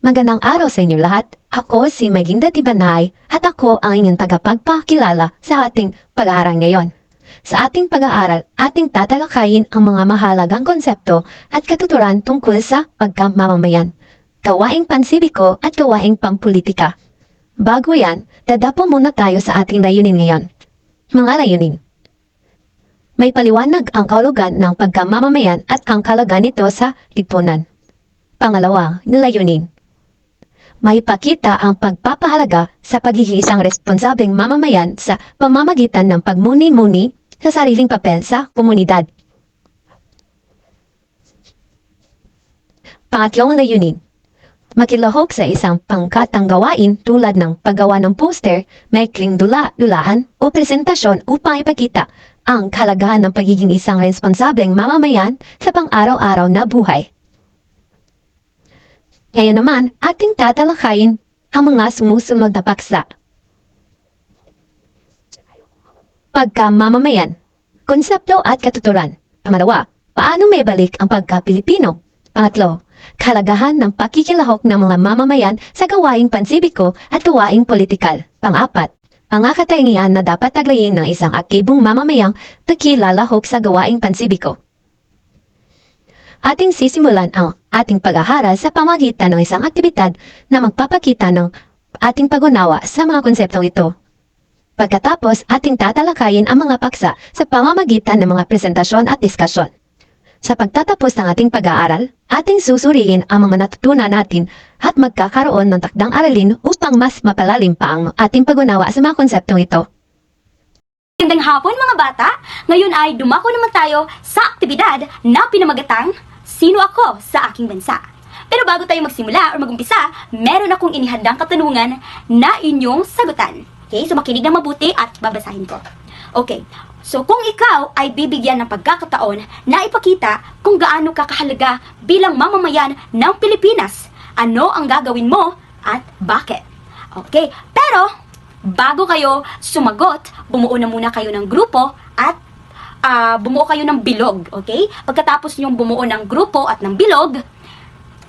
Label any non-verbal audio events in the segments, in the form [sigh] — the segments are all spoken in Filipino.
Magandang araw sa inyo lahat. Ako si Melinda Tibanay at ako ang inyong tagapagpakilala sa ating pag-aaral ngayon. Sa ating pag-aaral, ating tatalakayin ang mga mahalagang konsepto at katuturan tungkol sa pagkamamamayan, gawaing pansibiko at gawaing pampolitika. Bago yan, dadapo muna tayo sa ating layunin ngayon. Mga layunin. May paliwanag ang kaulugan ng pagkamamamayan at ang kalagan nito sa lipunan. Pangalawa, layunin. May pakita ang pagpapahalaga sa pagiging isang responsableng mamamayan sa pamamagitan ng pagmuni-muni sa sariling papel sa komunidad. Pangatlong layunin. Makilahok sa isang pangkatang gawain tulad ng paggawa ng poster, maikling dula-dulahan o presentasyon upang ipakita ang kalagahan ng pagiging isang responsableng mamamayan sa pang-araw-araw na buhay. Ngayon naman, ating tatalakayin ang mga sumusunod na paksa. Pagkamamamayan, konsepto at katuturan. Pangalawa, paano may balik ang pagka-Pilipino? Pangatlo, kalagahan ng pakikilahok ng mga mamamayan sa gawaing pansibiko at gawaing politikal. Pangapat, mga katangian na dapat taglayin ng isang aktibong mamamayang nakilalahok sa gawaing pansibiko. Ating sisimulan ang ating pag-aaral sa pamagitan ng isang aktibidad na magpapakita ng ating pag-unawa sa mga konseptong ito. Pagkatapos, ating tatalakayin ang mga paksa sa pamamagitan ng mga presentasyon at diskasyon. Sa pagtatapos ng ating pag-aaral, ating susuriin ang mga natutunan natin at magkakaroon ng takdang aralin upang mas mapalalim pa ang ating pag-unawa sa mga konseptong ito. Magandang hapon mga bata! Ngayon ay dumako naman tayo sa aktibidad na pinamagatang Sino ako sa aking bansa? Pero bago tayo magsimula or magumpisa, meron akong inihandang katanungan na inyong sagutan. Okay, so makinig na mabuti at babasahin ko. Okay, so kung ikaw ay bibigyan ng pagkakataon na ipakita kung gaano ka kahalaga bilang mamamayan ng Pilipinas, ano ang gagawin mo at bakit? Okay, pero bago kayo sumagot, bumuo na muna kayo ng grupo at ah, bumuo kayo ng bilog, okay? Pagkatapos yung bumuo ng grupo at ng bilog,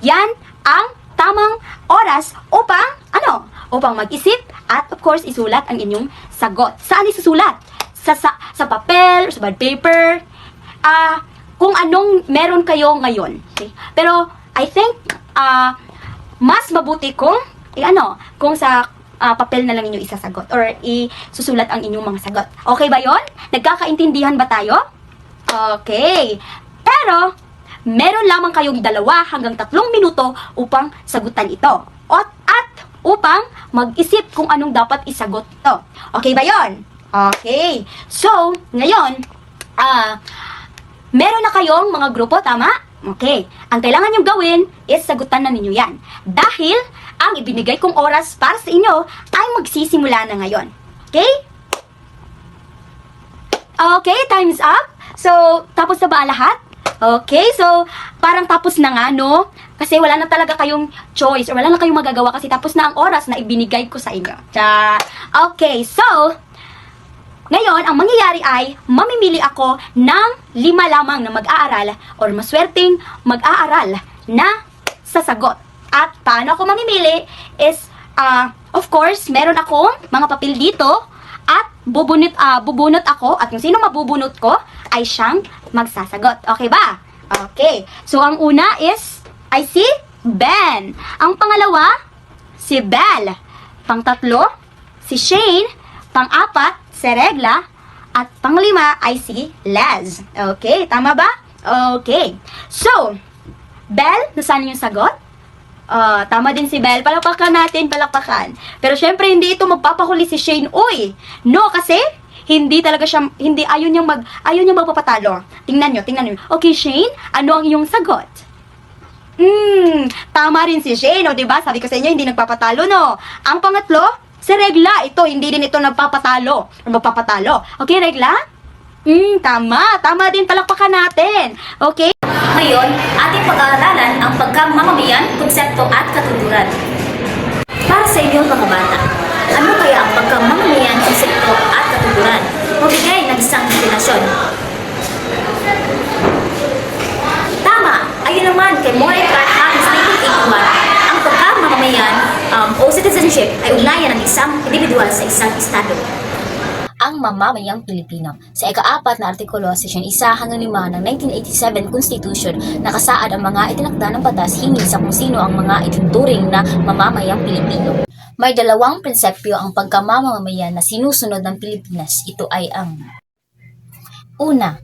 yan ang tamang oras upang, ano, upang mag-isip at of course isulat ang inyong sagot. Saan isusulat? Sa, sa, sa papel, sa bad paper, ah, kung anong meron kayo ngayon. Okay? Pero, I think, ah, mas mabuti kung, eh, ano, kung sa ah, papel na lang inyo isasagot or isusulat ang inyong mga sagot. Okay ba yon? Nagkakaintindihan ba tayo? Okay. Pero, meron lamang kayong dalawa hanggang tatlong minuto upang sagutan ito. At, at upang mag-isip kung anong dapat isagot ito. Okay ba yon? Okay. So, ngayon, ah, meron na kayong mga grupo, tama? Okay. Ang kailangan nyo gawin is sagutan na ninyo yan. Dahil, ang ibinigay kong oras para sa inyo ay magsisimula na ngayon. Okay? Okay, time's up. So, tapos na ba lahat? Okay, so, parang tapos na nga, no? Kasi wala na talaga kayong choice or wala na kayong magagawa kasi tapos na ang oras na ibinigay ko sa inyo. Tsa. Okay, so, ngayon, ang mangyayari ay mamimili ako ng lima lamang na mag-aaral or maswerteng mag-aaral na sasagot. At paano ako mamimili is, ah, of course, meron akong mga papel dito at bubunot, ah, bubunot ako at yung sino mabubunot ko ay siyang magsasagot. Okay ba? Okay. So, ang una is, ay si Ben. Ang pangalawa, si Belle. Pangtatlo, si Shane. Pang-apat, si Regla. At panglima ay si Les. Okay, tama ba? Okay. So, Belle, nasaan yung sagot? Ah, tama din si Belle. Palakpakan natin, palakpakan. Pero syempre, hindi ito magpapahuli si Shane. Uy! No, kasi hindi talaga siya, hindi, ayaw niyang mag, ayaw niyang magpapatalo. Tingnan niyo, tingnan niyo. Okay, Shane, ano ang iyong sagot? Hmm, tama rin si Shane, o, diba? Sabi ko sa inyo, hindi nagpapatalo, no? Ang pangatlo, si Regla. Ito, hindi din ito nagpapatalo. O magpapatalo. Okay, Regla? Hmm, tama. Tama din, palakpakan natin. Okay? Ngayon, ating pag-aaralan ang pagkamamamayan, konsepto at katuturan. Para sa inyo mga bata, ano kaya ang pagkamamamayan, konsepto at katuturan? Magbigay ng isang definasyon. Tama! Ayun naman kay Moray Pratt Harris 1981, ang pagkamamamayan Citizenship ay ugnayan ng isang individual sa isang estado. Ang mamamayang Pilipino. Sa ikaapat na artikulo, seksyon 1 hanggang 5 ng 1987 Constitution, nakasaad ang mga itinakda ng batas hinggil sa kung sino ang mga itinuturing na mamamayang Pilipino. May dalawang prinsipyo ang pagkamamamayan na sinusunod ng Pilipinas. Ito ay ang Una,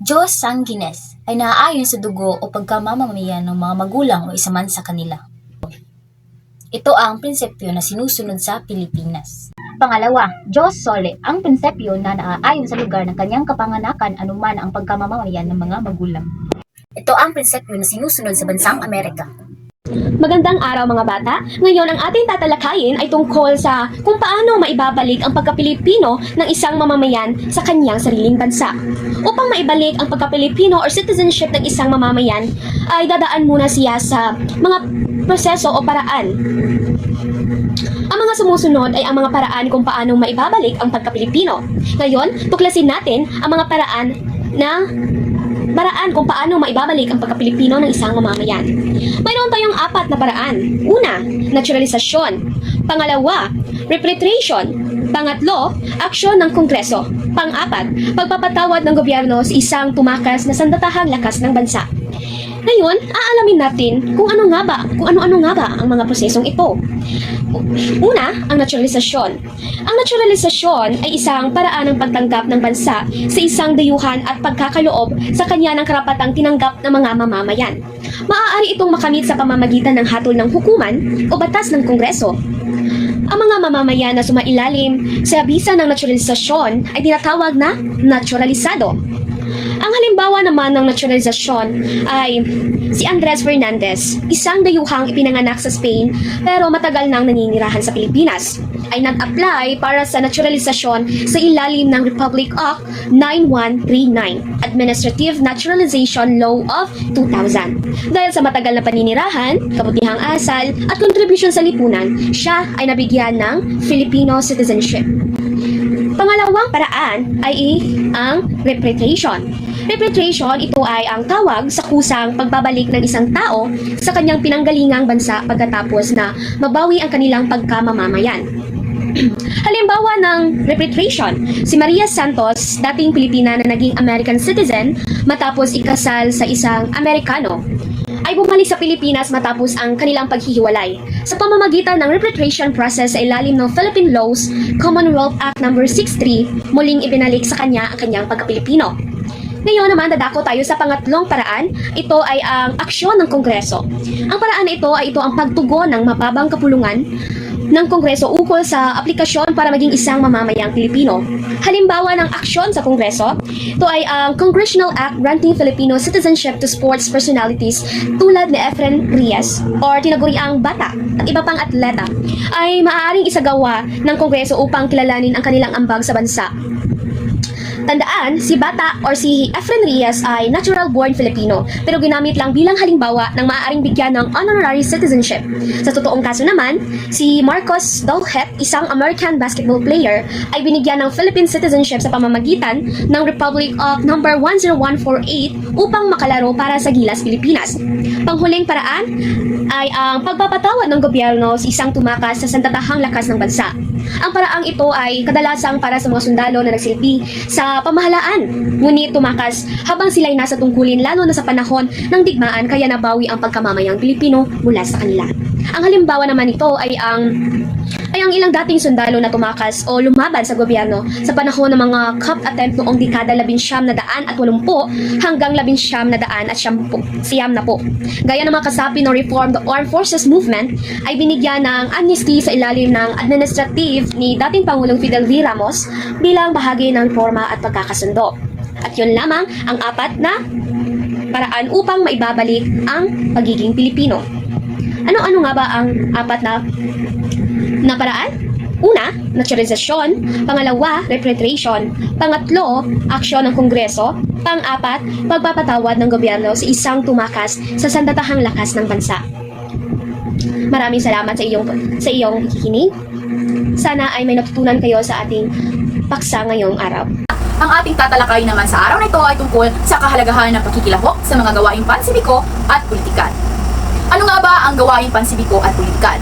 Diyos Sanguines ay naaayon sa dugo o pagkamamamayan ng mga magulang o isa man sa kanila. Ito ang prinsipyo na sinusunod sa Pilipinas. Pangalawa, Diyos Sole, ang prinsipyo na naaayon sa lugar ng kanyang kapanganakan anuman ang pagkamamamayan ng mga magulang. Ito ang prinsipyo na sinusunod sa bansang Amerika. Magandang araw mga bata. Ngayon ang ating tatalakayin ay tungkol sa kung paano maibabalik ang pagka-Pilipino ng isang mamamayan sa kanyang sariling bansa. Upang maibalik ang pagka-Pilipino or citizenship ng isang mamamayan, ay dadaan muna siya sa mga proseso o paraan. Ang mga sumusunod ay ang mga paraan kung paano maibabalik ang pagka-Pilipino. Ngayon, tuklasin natin ang mga paraan na paraan kung paano maibabalik ang pagka-Pilipino ng isang mamamayan. Mayroon tayong apat na paraan. Una, naturalisasyon. Pangalawa, repatriation. Pangatlo, aksyon ng Kongreso. Pang-apat, pagpapatawad ng gobyerno sa isang tumakas na sandatahang lakas ng bansa. Ngayon, aalamin natin kung ano nga ba, kung ano-ano nga ba ang mga prosesong ito. Una, ang naturalisasyon. Ang naturalisasyon ay isang paraan ng pagtanggap ng bansa sa isang dayuhan at pagkakaloob sa kanya ng karapatang tinanggap ng mga mamamayan. Maaari itong makamit sa pamamagitan ng hatol ng hukuman o batas ng kongreso. Ang mga mamamayan na sumailalim sa bisa ng naturalisasyon ay tinatawag na naturalisado. Ang halimbawa naman ng naturalisasyon ay si Andres Fernandez, isang dayuhang ipinanganak sa Spain pero matagal nang naninirahan sa Pilipinas, ay nag-apply para sa naturalisasyon sa ilalim ng Republic Act 9139, Administrative Naturalization Law of 2000. Dahil sa matagal na paninirahan, kabutihang asal at kontribusyon sa lipunan, siya ay nabigyan ng Filipino citizenship. Pangalawang paraan ay ang repatriation. Repatriation, ito ay ang tawag sa kusang pagbabalik ng isang tao sa kanyang pinanggalingang bansa pagkatapos na mabawi ang kanilang pagkamamamayan. [clears throat] Halimbawa ng repatriation, si Maria Santos, dating Pilipina na naging American citizen matapos ikasal sa isang Amerikano, ay bumalik sa Pilipinas matapos ang kanilang paghihiwalay. Sa pamamagitan ng repatriation process sa ilalim ng Philippine Laws, Commonwealth Act No. 63, muling ibinalik sa kanya ang kanyang pagka-Pilipino. Ngayon naman, dadako tayo sa pangatlong paraan. Ito ay ang aksyon ng Kongreso. Ang paraan na ito ay ito ang pagtugon ng mababang kapulungan ng Kongreso ukol sa aplikasyon para maging isang mamamayang Pilipino. Halimbawa ng aksyon sa Kongreso, ito ay ang Congressional Act Granting Filipino Citizenship to Sports Personalities tulad ni Efren Reyes or tinaguriang bata at iba pang atleta ay maaaring isagawa ng Kongreso upang kilalanin ang kanilang ambag sa bansa. Tandaan, si Bata or si Efren Reyes ay natural-born Filipino pero ginamit lang bilang halimbawa ng maaaring bigyan ng honorary citizenship. Sa totoong kaso naman, si Marcos Dolhet, isang American basketball player, ay binigyan ng Philippine citizenship sa pamamagitan ng Republic of No. 10148 upang makalaro para sa Gilas, Pilipinas. Panghuling paraan ay ang pagpapatawad ng gobyerno sa isang tumakas sa sandatahang lakas ng bansa. Ang paraang ito ay kadalasang para sa mga sundalo na nagsilbi sa pamahalaan, ngunit tumakas habang sila'y nasa tungkulin lalo na sa panahon ng digmaan kaya nabawi ang pagkamamayang Pilipino mula sa kanila. Ang halimbawa naman ito ay ang ay ang ilang dating sundalo na tumakas o lumaban sa gobyerno sa panahon ng mga cup attempt noong dekada 19 na daan at 80 hanggang 19 na daan at siyam po, siyam na po. Gaya ng mga kasapi ng Reform the Armed Forces Movement ay binigyan ng amnesty sa ilalim ng administrative ni dating Pangulong Fidel V. Ramos bilang bahagi ng reforma at pagkakasundo. At yun lamang ang apat na paraan upang maibabalik ang pagiging Pilipino. Ano-ano nga ba ang apat na na paraan? Una, naturalisasyon. Pangalawa, repatriation. Pangatlo, aksyon ng Kongreso. Pang-apat, pagpapatawad ng gobyerno sa isang tumakas sa sandatahang lakas ng bansa. Maraming salamat sa iyong sa iyong pakikinig. Sana ay may natutunan kayo sa ating paksa ngayong araw. Ang ating tatalakayin naman sa araw na ito ay tungkol sa kahalagahan ng pakikilahok sa mga gawaing pansibiko at politikal. Ano nga ba ang gawaing pansibiko at politikal?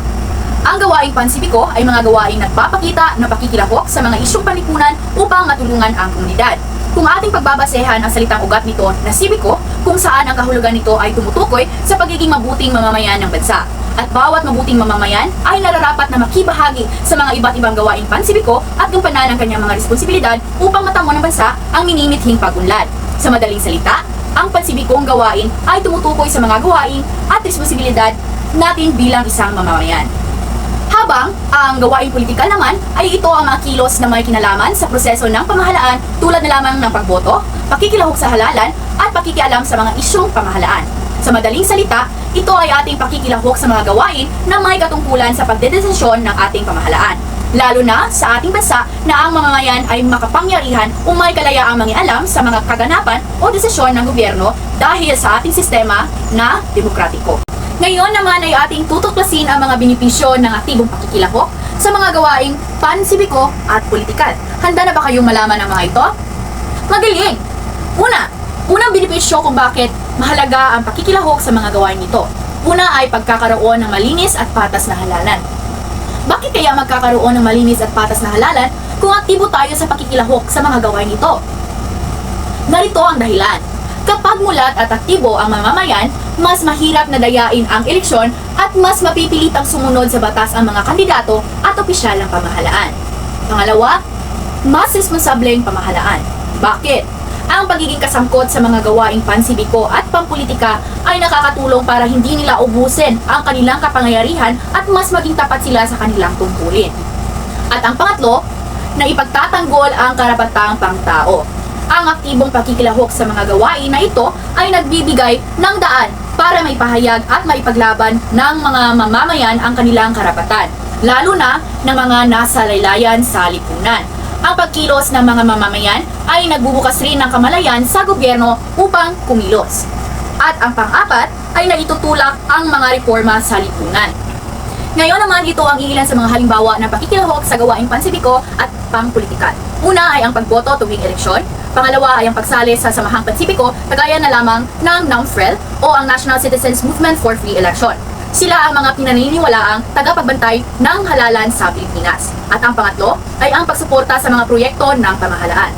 Ang gawaing pansibiko ay mga gawaing nagpapakita ng pakikilahok sa mga isyong panlipunan upang matulungan ang komunidad. Kung ating pagbabasehan ang salitang ugat nito na sibiko, kung saan ang kahulugan nito ay tumutukoy sa pagiging mabuting mamamayan ng bansa. At bawat mabuting mamamayan ay nararapat na makibahagi sa mga iba't ibang gawaing pansibiko at gampanan ang kanyang mga responsibilidad upang matango ng bansa ang minimithing pagunlad. Sa madaling salita, ang pansibikong gawain ay tumutukoy sa mga gawain at responsibilidad natin bilang isang mamamayan. Habang ang gawaing politikal naman ay ito ang mga kilos na may kinalaman sa proseso ng pamahalaan tulad na lamang ng pagboto, pakikilahok sa halalan at pakikialam sa mga isyong pamahalaan. Sa madaling salita, ito ay ating pakikilahok sa mga gawain na may katungkulan sa pagdedesisyon ng ating pamahalaan. Lalo na sa ating bansa na ang mamamayan ay makapangyarihan o may kalayaang mangialam sa mga kaganapan o desisyon ng gobyerno dahil sa ating sistema na demokratiko. Ngayon naman ay ating tutuklasin ang mga benepisyo ng aktibong pakikilahok sa mga gawaing pansibiko at politikal. Handa na ba kayong malaman ang mga ito? Magaling! Una, unang benepisyo kung bakit mahalaga ang pakikilahok sa mga gawain ito. Una ay pagkakaroon ng malinis at patas na halalan. Bakit kaya magkakaroon ng malinis at patas na halalan kung aktibo tayo sa pakikilahok sa mga gawain ito? Narito ang dahilan. Kapag mulat at aktibo ang mamamayan, mas mahirap na dayain ang eleksyon at mas mapipilitang sumunod sa batas ang mga kandidato at opisyal ng pamahalaan. Pangalawa, mas responsableng pamahalaan. Bakit? Ang pagiging kasangkot sa mga gawaing pansibiko at pampolitika ay nakakatulong para hindi nila ubusin ang kanilang kapangyarihan at mas maging tapat sila sa kanilang tungkulin. At ang pangatlo, na ipagtatanggol ang karapatang pangtao. Ang aktibong pakikilahok sa mga gawain na ito ay nagbibigay ng daan para may pahayag at maipaglaban ng mga mamamayan ang kanilang karapatan, lalo na ng mga nasa laylayan sa lipunan. Ang pagkilos ng mga mamamayan ay nagbubukas rin ng kamalayan sa gobyerno upang kumilos. At ang pang-apat ay naitutulak ang mga reforma sa lipunan. Ngayon naman, ito ang ilan sa mga halimbawa ng pakikilahok sa gawaing pansibiko at pangpolitikal. Una ay ang pagboto tuwing eleksyon. Pangalawa ay ang pagsali sa samahang pansibiko, kagaya na lamang ng NAMFREL o ang National Citizens Movement for Free Election. Sila ang mga pinaniniwalaang tagapagbantay ng halalan sa Pilipinas. At ang pangatlo ay ang pagsuporta sa mga proyekto ng pamahalaan.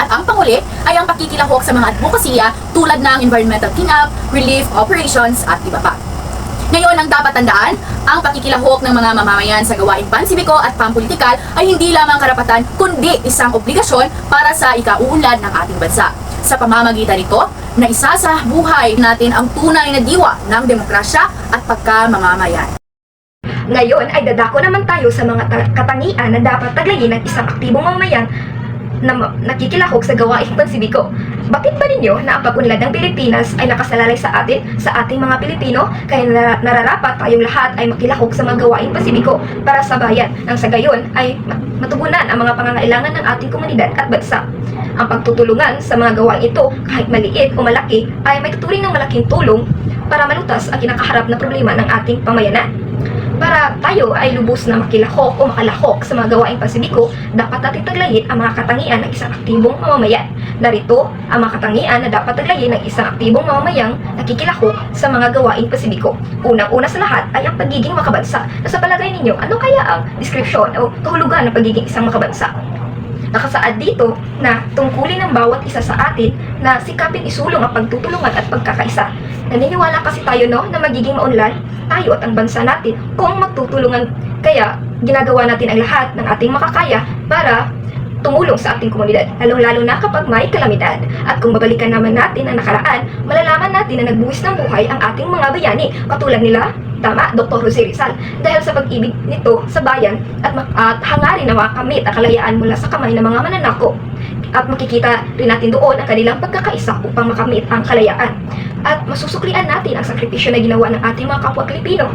At ang panguli ay ang pakikilahok sa mga advokasya tulad ng environmental cleanup, relief operations at iba pa. Ngayon, ang dapat tandaan, ang pakikilahok ng mga mamamayan sa gawaing pansibiko at pampolitikal ay hindi lamang karapatan, kundi isang obligasyon para sa ikauunlad ng ating bansa. Sa pamamagitan nito, na isa sa buhay natin ang tunay na diwa ng demokrasya at pagkamamamayan. Ngayon ay dadako naman tayo sa mga ta- katangian na dapat taglayin ng isang aktibong mamamayan na nakikilahok sa gawaing pansibiko. Bakit ba ninyo na ang pag-unlad ng Pilipinas ay nakasalalay sa atin, sa ating mga Pilipino, kaya na- nararapat tayong lahat ay makilahok sa mga gawaing pansibiko para sa bayan, nang sa gayon ay ma- matugunan ang mga pangangailangan ng ating komunidad at bansa. Ang pagtutulungan sa mga gawain ito, kahit maliit o malaki, ay may tuturing ng malaking tulong para malutas ang kinakaharap na problema ng ating pamayanan. Para tayo ay lubos na makilahok o makalahok sa mga gawaing pasibiko, dapat natin taglayin ang mga katangian ng isang aktibong mamamayan. Narito ang mga katangian na dapat taglayin ng isang aktibong mamamayang nakikilahok sa mga gawaing pasibiko. Unang-una sa lahat ay ang pagiging makabansa. Na sa palagay ninyo, ano kaya ang description o kahulugan ng pagiging isang makabansa? Nakasaad dito na tungkulin ng bawat isa sa atin na sikapin isulong ang pagtutulungan at pagkakaisa. Naniniwala kasi tayo no na magiging maunlad tayo at ang bansa natin kung magtutulungan. Kaya ginagawa natin ang lahat ng ating makakaya para tumulong sa ating komunidad, lalong-lalo na kapag may kalamidad. At kung babalikan naman natin ang nakaraan, malalaman natin na nagbuwis ng buhay ang ating mga bayani, katulad nila, tama, Dr. Jose Rizal, dahil sa pag-ibig nito sa bayan at, at hangarin na makamit ang kalayaan mula sa kamay ng mga mananako. At makikita rin natin doon ang kanilang pagkakaisa upang makamit ang kalayaan. At masusuklian natin ang sakripisyo na ginawa ng ating mga kapwa Pilipino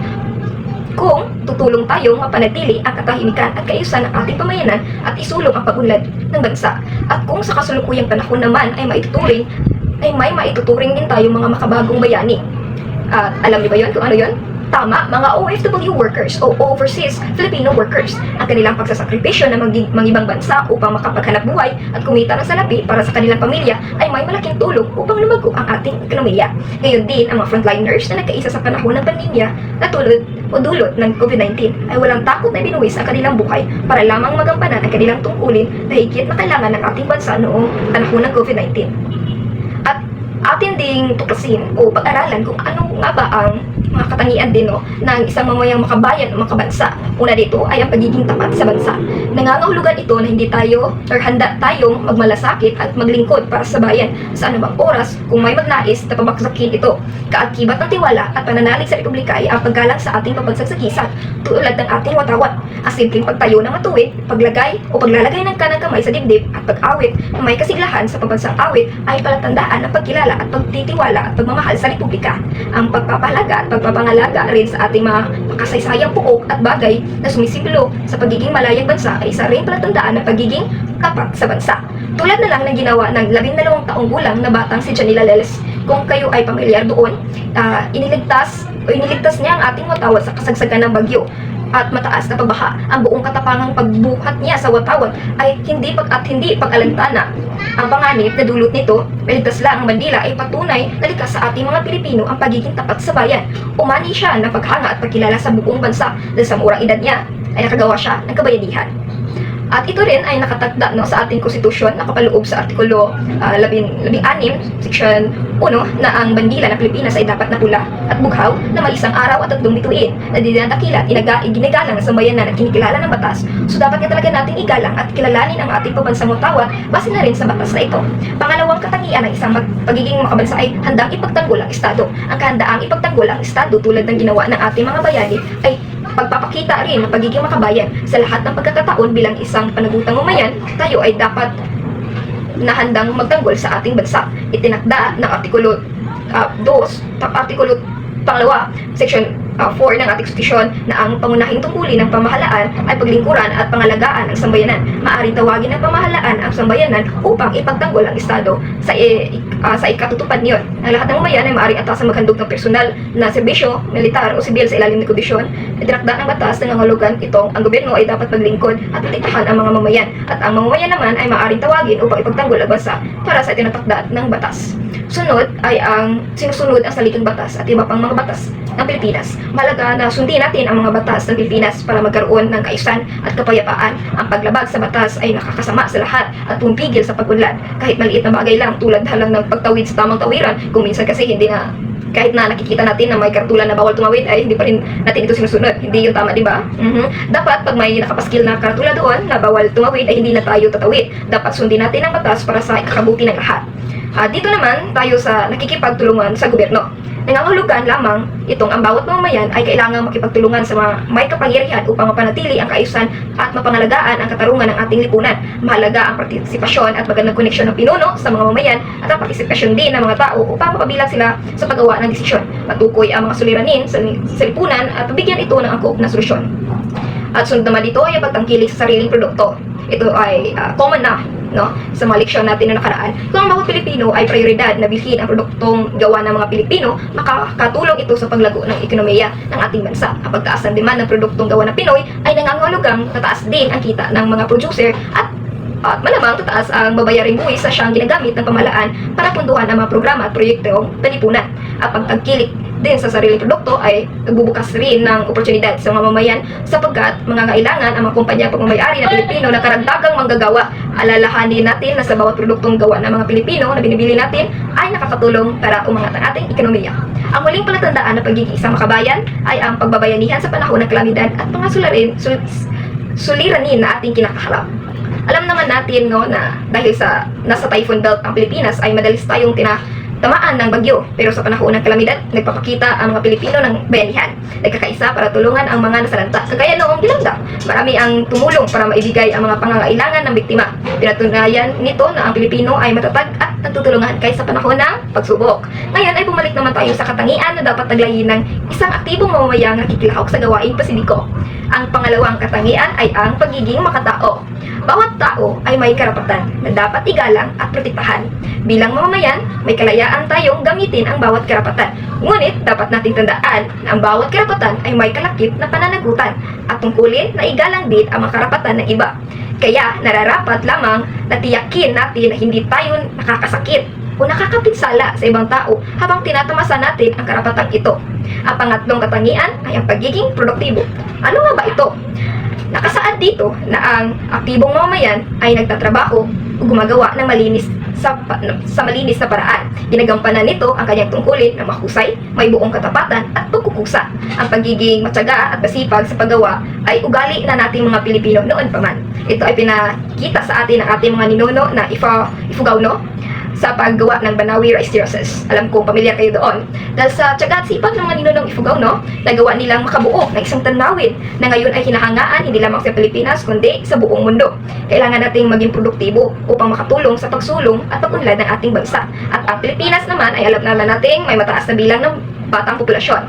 kung tutulong tayong mapanatili ang katahimikan at kaayusan ng ating pamayanan at isulong ang pagunlad ng bansa. At kung sa kasalukuyang panahon naman ay maituturing, ay may maituturing din tayong mga makabagong bayani. At alam niyo ba yon kung ano yon? Tama, mga OFW workers o Overseas Filipino Workers. Ang kanilang pagsasakripisyo na mangibang bansa upang makapaghanap buhay at kumita ng salapi para sa kanilang pamilya ay may malaking tulong upang lumago ang ating ekonomiya. Ngayon din, ang mga frontliners na nagkaisa sa panahon ng pandemya na tulad o dulot ng COVID-19 ay walang takot na binuwis ang kanilang buhay para lamang magampanan ang kanilang tungkulin na higit na kailangan ng ating bansa noong panahon ng COVID-19 at atin ding tuklasin o pag-aralan kung ano nga ba ang mga katangian din no, ng isang mamayang makabayan o makabansa. Una dito ay ang pagiging tapat sa bansa. Nangangahulugan ito na hindi tayo or handa tayong magmalasakit at maglingkod para sa bayan sa anumang oras kung may magnais na pabaksakin ito. Kaakibat ng tiwala at pananalig sa Republika ay ang paggalang sa ating pabagsagsakisan tulad ng ating watawat. Ang simpleng pagtayo ng matuwid, paglagay o paglalagay ng kanang kamay sa dibdib at pag-awit na may kasiglahan sa pambansang awit ay palatandaan ng pagkilala at pagtitiwala at pagmamahal sa Republika. Ang pagpapahalaga at pagpapangalaga rin sa ating mga makasaysayang puok at bagay na sumisimbolo sa pagiging malayang bansa ay isa rin palatandaan ng pagiging kapat sa bansa. Tulad na lang ng ginawa ng labindalawang taong gulang na batang si Janila Leles. Kung kayo ay pamilyar doon, ah, iniligtas o iniligtas niya ang ating watawat sa kasagsagan ng bagyo at mataas na pagbaha. Ang buong katapangang pagbuhat niya sa watawat ay hindi pag at hindi pag-alantana. Ang panganib na dulot nito, maligtas lang ang bandila ay patunay na likas sa ating mga Pilipino ang pagiging tapat sa bayan. Umani siya ng paghanga at pagkilala sa buong bansa dahil sa murang edad niya ay nakagawa siya ng kabayanihan. At ito rin ay nakatagda no, sa ating konstitusyon, nakapaloob sa Artikulo uh, 16, Section 1, na ang bandila ng Pilipinas ay dapat na pula at bughaw na may isang araw at tatlong bituin na dinadakila at inaga, ginagalang sa bayanan at kinikilala ng batas. So dapat nga talaga natin igalang at kilalanin ang ating pabansang mutawa base na rin sa batas na ito. Pangalawang katangian ng isang pagiging makabansa ay handang ipagtanggol ang Estado. Ang kahandaang ipagtanggol ang Estado tulad ng ginawa ng ating mga bayani ay pagpapakita rin ng pagiging makabayan sa lahat ng pagkakataon bilang isang panagutang umayan, tayo ay dapat na handang magtanggol sa ating bansa. Itinakda ng Artikulo uh, 2, tap Artikulo pangalawa, Section uh, 4 ng ating konstitusyon na ang pangunahing tungkulin ng pamahalaan ay paglingkuran at pangalagaan ng sambayanan. Maaring tawagin ng pamahalaan ang sambayanan upang ipagtanggol ang Estado sa, i- uh, sa ikatutupad niyon. Ang lahat ng umayan ay maaaring atasan maghandog ng personal na serbisyo, militar o sibil sa ilalim ng kondisyon. Itinakda ng batas na nangangulugan itong ang gobyerno ay dapat maglingkod at protektahan ang mga mamayan at ang mamamayan naman ay maaaring tawagin upang ipagtanggol ang bansa para sa itinatakda ng batas. Sunod ay ang sinusunod ang saligang batas at iba pang mga batas ng Pilipinas. Malaga na sundin natin ang mga batas ng Pilipinas para magkaroon ng kaayusan at kapayapaan. Ang paglabag sa batas ay nakakasama sa lahat at pumipigil sa pagunlad. Kahit maliit na bagay lang tulad halang ng pagtawid sa tamang tawiran, kung minsan kasi hindi na kahit na nakikita natin na may kartulan na bawal tumawid ay hindi pa rin natin ito sinusunod. Hindi yung tama, di ba? Mhm. Dapat pag may nakapaskil na kartula doon na bawal tumawid ay hindi na tayo tatawid. Dapat sundin natin ang batas para sa kakabuti ng lahat. Ah, dito naman tayo sa nakikipagtulungan sa gobyerno. Nangangahulugan lamang itong ang bawat mamamayan ay kailangang makipagtulungan sa mga may kapangyarihan upang mapanatili ang kaayusan at mapangalagaan ang katarungan ng ating lipunan. Mahalaga ang partisipasyon at magandang koneksyon ng pinuno sa mga mamayan at ang partisipasyon din ng mga tao upang mapabilang sila sa paggawa ng desisyon. Matukoy ang mga suliranin sa, lipunan at bigyan ito ng angkop na solusyon. At sunod naman dito ay ang pagtangkilik sa sariling produkto. Ito ay ah, common na no, sa mga leksyon natin na nakaraan. Kung ang bawat Pilipino ay prioridad na bilhin ang produktong gawa ng mga Pilipino, makakatulong ito sa paglago ng ekonomiya ng ating bansa. Ang pagtaas ng demand ng produktong gawa ng Pinoy ay nangangahulugang tataas din ang kita ng mga producer at at malamang tataas ang babayaring buwis sa siyang ginagamit ng pamalaan para punduhan ang mga programa at proyektong panipunan. At pagtangkilik din sa sariling produkto ay nagbubukas rin ng oportunidad sa mga mamayan sapagkat mga kailangan ang mga kumpanya pagmamayari na Pilipino na karagdagang manggagawa. Alalahanin natin na sa bawat produktong gawa ng mga Pilipino na binibili natin ay nakakatulong para umangat ang ating ekonomiya. Ang muling palatandaan ng pagiging isang makabayan ay ang pagbabayanihan sa panahon ng kalamidad at mga sularin, sul, suliranin na ating kinakaharap. Alam naman natin no na dahil sa nasa typhoon belt ang Pilipinas ay madalis tayong tinatamaan ng bagyo. Pero sa panahon ng kalamidad, nagpapakita ang mga Pilipino ng bayanihan. Nagkakaisa para tulungan ang mga nasalanta. Kagaya noong Dilanda, marami ang tumulong para maibigay ang mga pangangailangan ng biktima. Pinatunayan nito na ang Pilipino ay matatag at nagtutulungan kahit sa panahon ng pagsubok. Ngayon ay bumalik naman tayo sa katangian na dapat taglayin ng isang aktibong mamamayang nakikilahok sa gawaing pasibiko. Ang pangalawang katangian ay ang pagiging makatao. Bawat tao ay may karapatan na dapat igalang at protektahan. Bilang mamamayan, may kalayaan tayong gamitin ang bawat karapatan. Ngunit dapat nating tandaan na ang bawat karapatan ay may kalakip na pananagutan at tungkulin na igalang din ang mga karapatan ng iba. Kaya nararapat lamang na tiyakin natin na hindi tayo nakakasakit o nakakapinsala sa ibang tao habang tinatamasa natin ang karapatang ito. Ang pangatlong katangian ay ang pagiging produktibo. Ano nga ba ito? Nakasaad dito na ang aktibong mamamayan ay nagtatrabaho o gumagawa ng malinis sa, sa malinis na paraan. Ginagampanan nito ang kanyang tungkulin na mahusay, may buong katapatan at pagkukusa. Ang pagiging matyaga at masipag sa paggawa ay ugali na nating mga Pilipino noon pa man. Ito ay pinakita sa atin ng ating mga ninuno na Ifa, Ifugao sa paggawa ng Banawi Rice Terraces. Alam kong pamilyar kayo doon. Dahil sa tiyaga at sipag ng mga ninunong Ifugao, no, nagawa nilang makabuo ng isang tanawin na ngayon ay hinahangaan hindi lamang sa Pilipinas kundi sa buong mundo. Kailangan nating maging produktibo upang makatulong sa pagsulong at pagunlad ng ating bansa. At ang Pilipinas naman ay alam naman nating may mataas na bilang ng batang populasyon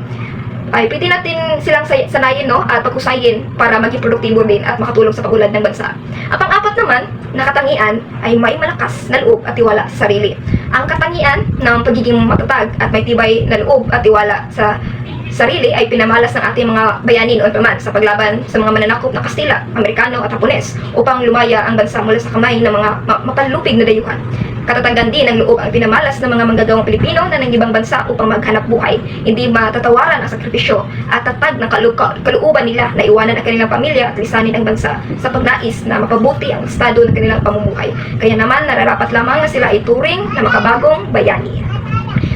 ay pwede natin silang sanayin no at pagkusayin para maging produktibo din at makatulong sa pag-ulad ng bansa. Ang pang-apat naman na katangian ay may malakas na loob at tiwala sa sarili. Ang katangian ng pagiging matatag at may tibay na loob at tiwala sa sarili ay pinamalas ng ating mga bayani noon pa sa paglaban sa mga mananakop na Kastila, Amerikano at Hapones upang lumaya ang bansa mula sa kamay ng mga ma- mapanlupig na dayuhan. Katatagan din ng loob ang pinamalas ng mga manggagawang Pilipino na ng ibang bansa upang maghanap buhay. Hindi matatawaran ang sakripisyo at tatag ng kalu- kalooban nila na iwanan ang kanilang pamilya at lisanin ang bansa sa pagnais na mapabuti ang estado ng kanilang pamumuhay. Kaya naman nararapat lamang na sila ay turing na makabagong bayani.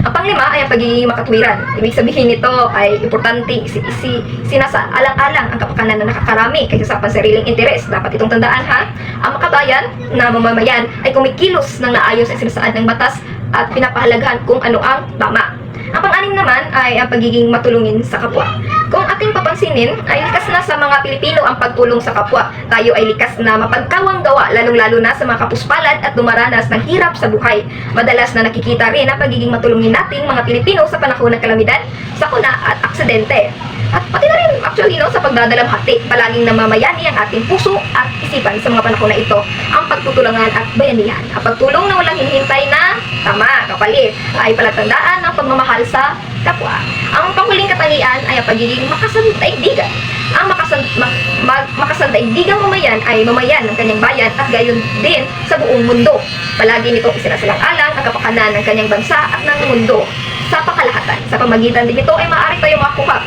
Ang panglima ay ang pagiging makatwiran. Ibig sabihin nito ay importante isi, isi, sinasa alang-alang ang kapakanan na nakakarami kaysa sa pansariling interes. Dapat itong tandaan ha. Ang makabayan na mamamayan ay kumikilos ng naayos sa sinasaad ng batas at pinapahalagahan kung ano ang tama. Ang pang-anim naman ay ang pagiging matulungin sa kapwa. Kung ating papansinin, ay likas na sa mga Pilipino ang pagtulong sa kapwa. Tayo ay likas na mapagkawang gawa, lalong-lalo na sa mga kapuspalad at dumaranas ng hirap sa buhay. Madalas na nakikita rin ang pagiging matulungin nating mga Pilipino sa panahon ng kalamidad, sakuna at aksidente. At pati na rin actually no, sa pagdadalamhati, palaging namamayani ang ating puso at isipan sa mga panahon na ito ang pagtutulungan at bayanihan. Ang pagtulong na walang hinihintay na tama, kapalit, ay palatandaan ng pagmamahal sa kapwa. Ang panghuling katangian ay ang pagiging makasandaigdigan. Ang makasan, ma, ma- mamayan ay mamayan ng kanyang bayan at gayon din sa buong mundo. Palagi nitong isinasalang-alang ang kapakanan ng kanyang bansa at ng mundo sa pakalahatan. Sa pamagitan din nito ay maaari tayong makuha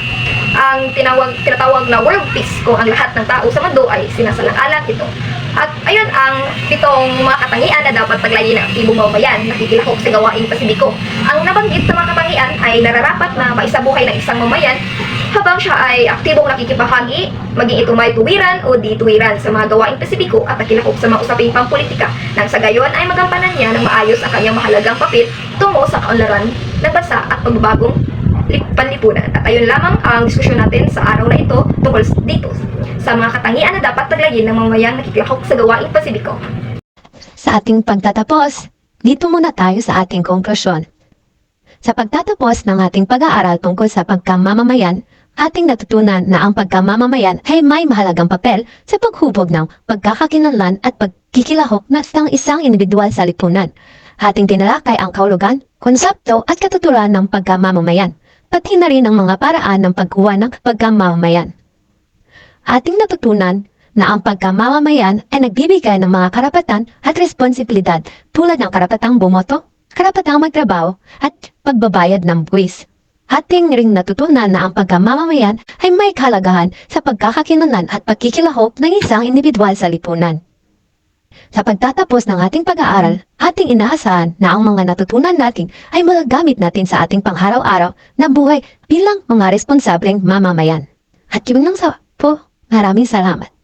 ang tinawag, tinatawag na world peace kung ang lahat ng tao sa mundo ay sinasalang-alang ito. At ayun ang pitong mga katangian na dapat taglayin ng aktibong mamamayan na kikilahok sa gawaing Pasibiko. Ang nabanggit na mga katangian ay nararapat na maisabuhay ng isang mamayan habang siya ay aktibong nakikipahagi, maging ito may tuwiran o di tuwiran sa mga gawaing Pasibiko at nakilahok sa mga usaping pampolitika nang sa gayon ay magampanan niya ng maayos ang kanyang mahalagang papel tungo sa kaunlaran ng bansa at pagbabagong lip- panlipunan. At ayun lamang ang diskusyon natin sa araw na ito tungkol dito sa mga katangian na dapat taglayin ng mamayang nakikilahok sa gawaing Pasibiko. Sa ating pagtatapos, dito muna tayo sa ating konklusyon. Sa pagtatapos ng ating pag-aaral tungkol sa pagkamamamayan, ating natutunan na ang pagkamamamayan ay may mahalagang papel sa paghubog ng pagkakakinanlan at pagkikilahok ng isang individual sa lipunan. Ating tinalakay ang kaulugan, konsepto at katuturan ng pagkamamamayan, pati na rin ang mga paraan ng pagkuha ng pagkamamamayan. Ating natutunan na ang pagkamamamayan ay nagbibigay ng mga karapatan at responsibilidad tulad ng karapatang bumoto, karapatang magtrabaho, at pagbabayad ng buwis. Ating ring natutunan na ang pagkamamamayan ay may kalagahan sa pagkakakinunan at pagkikilahok ng isang individual sa lipunan. Sa pagtatapos ng ating pag-aaral, ating inaasahan na ang mga natutunan natin ay magagamit natin sa ating pangharaw-araw na buhay bilang mga responsableng mamamayan. At yun lang sa po, maraming salamat.